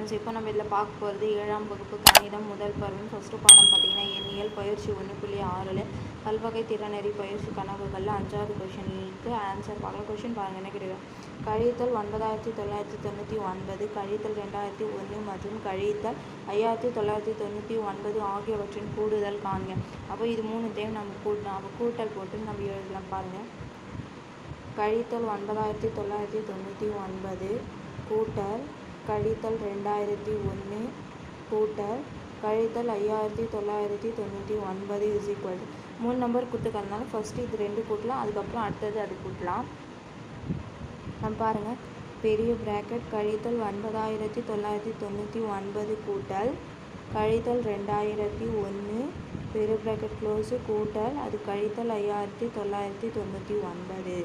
Friends இப்போ நம்ம இதில் பார்க்க போகிறது ஏழாம் வகுப்பு கணிதம் முதல் பருவம். ஃபஸ்ட்டு பாடம் பார்த்தீங்கன்னா எண்ணியல் பயிற்சி ஒன்று புள்ளி ஆறில் பல்வகை திறனறி பயிற்சி கணக்குகளில் அஞ்சாவது கொஷினுக்கு ஆன்சர் பார்க்கலாம். கொஷின் பாருங்கள் என்ன கிடையாது கழித்தல் ஒன்பதாயிரத்தி தொள்ளாயிரத்தி தொண்ணூற்றி ஒன்பது கழித்தல் ரெண்டாயிரத்தி ஒன்று மற்றும் கழித்தல் ஐயாயிரத்தி தொள்ளாயிரத்தி தொண்ணூற்றி ஒன்பது ஆகியவற்றின் கூடுதல் காண்க. அப்போ இது மூணுத்தையும் நம்ம கூட்டணும் அப்போ கூட்டல் போட்டு நம்ம எழுதலாம் பாருங்கள் கழித்தல் ஒன்பதாயிரத்தி தொள்ளாயிரத்தி தொண்ணூற்றி ஒன்பது கூட்டல் கழித்தல் ரெண்டாயிரத்தி ஒன்று கூட்டல் கழித்தல் ஐயாயிரத்தி தொள்ளாயிரத்தி தொண்ணூற்றி ஒன்பது இஸ் ஈக்குவல் மூணு நம்பர் கொடுத்துக்கறதுனால ஃபஸ்ட்டு இது ரெண்டு கூட்டலாம் அதுக்கப்புறம் அடுத்தது அது கூட்டலாம். நம்ம பாருங்கள் பெரிய ப்ராக்கெட் கழித்தல் ஒன்பதாயிரத்தி தொள்ளாயிரத்தி தொண்ணூற்றி ஒன்பது கூட்டல் கழித்தல் ரெண்டாயிரத்தி ஒன்று. பெரிய ப்ராக்கெட் க்ளோஸு கூட்டல் அது கழித்தல் ஐயாயிரத்தி தொள்ளாயிரத்தி தொண்ணூற்றி ஒன்பது.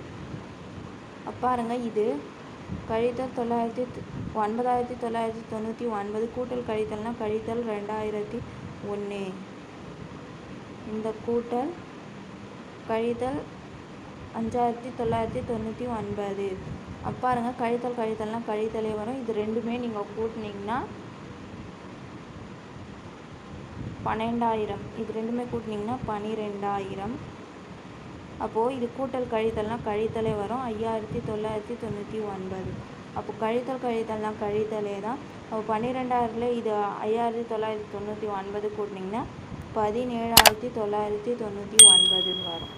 பாருங்க இது கழித்தல் தொள்ளாயிரத்தி ஒன்பதாயிரத்தி தொள்ளாயிரத்தி தொண்ணூற்றி ஒன்பது கூட்டல் கழித்தல்னா கழித்தல் ரெண்டாயிரத்தி ஒன்று இந்த கூட்டல் கழித்தல் அஞ்சாயிரத்தி தொள்ளாயிரத்தி தொண்ணூற்றி ஒன்பது. அப்ப பாருங்க கழித்தல் கழித்தல்னால் கழித்தலே வரும். இது ரெண்டுமே நீங்கள் கூட்டினீங்கன்னா பன்னெண்டாயிரம். இது ரெண்டுமே கூட்டினீங்கன்னா பன்னிரெண்டாயிரம் அப்போது இது கூட்டல் கழித்தல்னால் கழித்தலே வரும். ஐயாயிரத்தி தொள்ளாயிரத்தி தொண்ணூற்றி ஒன்பது. அப்போ கழித்தல் கழித்தல்னால் கழித்தலே தான். அப்போ பன்னிரெண்டாயிரத்தில் இது ஐயாயிரத்தி தொள்ளாயிரத்தி தொண்ணூற்றி ஒன்பது கூட்டினீங்கன்னா பதினேழாயிரத்தி தொள்ளாயிரத்தி தொண்ணூற்றி ஒன்பதுன்னு வரும்.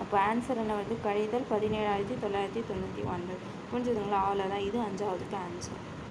அப்போ ஆன்சர் என்ன வருது? கழித்தல் பதினேழாயிரத்தி தொள்ளாயிரத்தி தொண்ணூற்றி ஒன்பது. புரிஞ்சுதுங்களா? அவ்வளோதான் இது அஞ்சாவதுக்கு ஆன்சர்